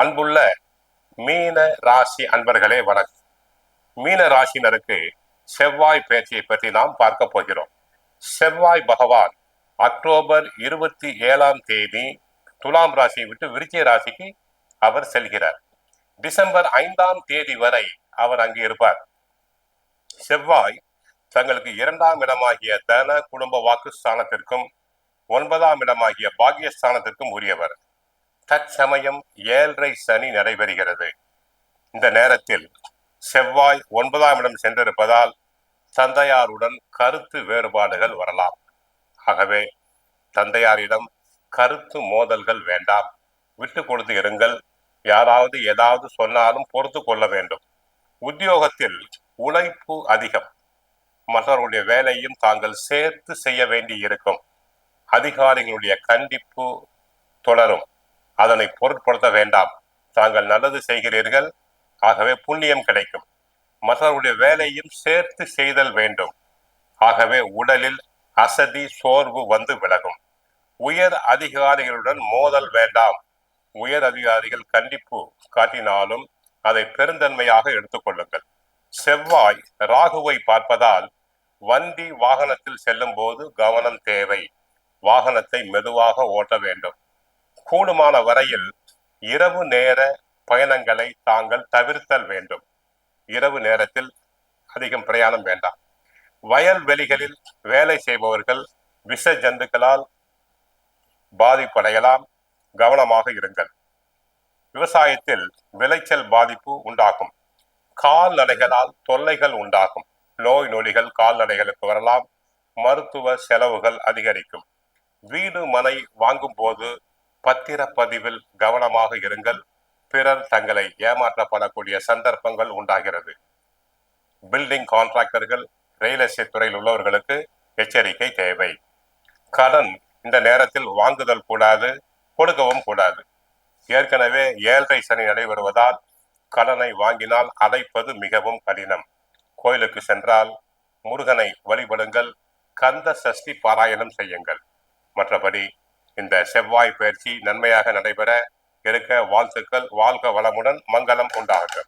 அன்புள்ள மீன ராசி அன்பர்களே வணக்கம். மீன ராசினருக்கு செவ்வாய் பேச்சை பற்றி நாம் பார்க்க போகிறோம். செவ்வாய் பகவான் அக்டோபர் இருபத்தி ஏழாம் தேதி துலாம் ராசியை விட்டு விருச்சிய ராசிக்கு அவர் செல்கிறார். டிசம்பர் ஐந்தாம் தேதி வரை அவர் அங்கு இருப்பார். செவ்வாய் தங்களுக்கு இரண்டாம் இடமாகிய தன குடும்ப வாக்கு ஸ்தானத்திற்கும் ஒன்பதாம் இடமாகிய பாக்கியஸ்தானத்திற்கும் உரியவர். தற்சமயம் ஏழரை சனி நடைபெறுகிறது. இந்த நேரத்தில் செவ்வாய் ஒன்பதாம் இடம் சென்றிருப்பதால் தந்தையாருடன் கருத்து வேறுபாடுகள் வரலாம். ஆகவே தந்தையாரிடம் கருத்து மோதல்கள் வேண்டாம். விட்டு கொடுத்து இருங்கள். யாராவது ஏதாவது சொன்னாலும் பொறுத்து கொள்ள வேண்டும். உத்தியோகத்தில் உழைப்பு அதிகம். மற்றவர்களுடைய வேலையும் தாங்கள் சேர்த்து செய்ய வேண்டி இருக்கும் அதிகாரிகளுடைய கண்டிப்பு தொடரும். அதனை பொருட்படுத்த வேண்டாம். தாங்கள் நல்லது செய்கிறீர்கள். ஆகவே புண்ணியம் கிடைக்கும். மற்றவருடைய வேலையும் சேர்த்து செய்தல் வேண்டும். ஆகவே உடலில் அசதி சோர்வு வந்து விலகும். உயர் அதிகாரிகளுடன் மோதல் வேண்டாம். உயர் அதிகாரிகள் கண்டிப்பு காட்டினாலும் அதை பெருந்தன்மையாக எடுத்துக்கொள்ளுங்கள் செவ்வாய் ராகுவை பார்ப்பதால் வண்டி வாகனத்தில் செல்லும் போது கவனம் தேவை. வாகனத்தை மெதுவாக ஓட்ட வேண்டும். கூடுமான வரையில் இரவு நேர பயணங்களை தாங்கள் தவிர்த்தல் வேண்டும். இரவு நேரத்தில் அதிகம் பிரயாணம் வேண்டாம். வயல்வெளிகளில் வேலை செய்பவர்கள் விஷ ஜந்துக்களால் பாதிப்படையலாம். கவனமாக இருங்கள். விவசாயத்தில் விளைச்சல் பாதிப்பு உண்டாகும். கால்நடைகளால் தொல்லைகள் உண்டாகும். நோய் நொடிகள் கால்நடைகளுக்கு வரலாம். மருத்துவ செலவுகள் அதிகரிக்கும். வீடு மனை வாங்கும் போது பத்திரப்பதிவில் கவனமாக இருங்கள். பிறர் தங்களை ஏமாற்றப்படக்கூடிய சந்தர்ப்பங்கள் உண்டாகிறது. பில்டிங் கான்ட்ராக்டர்கள் ரியல் எஸ்டேட் துறையில் உள்ளவர்களுக்கு எச்சரிக்கை தேவை. கடன் இந்த நேரத்தில் வாங்குதல் கூடாது கொடுக்கவும் கூடாது. ஏற்கனவே ஏழரை சனி நடைபெறுவதால் கடனை வாங்கினால் அடைப்பது மிகவும் கடினம். கோயிலுக்கு சென்றால் முருகனை வழிபடுங்கள் கந்த சஷ்டி பாராயணம் செய்யுங்கள். மற்றபடி இந்த செவ்வாய் பயிற்சி நன்மையாக நடைபெற இருக்க வாழ்த்துக்கள் வாழ்க வளமுடன் மங்களம் உண்டாகட்டும்.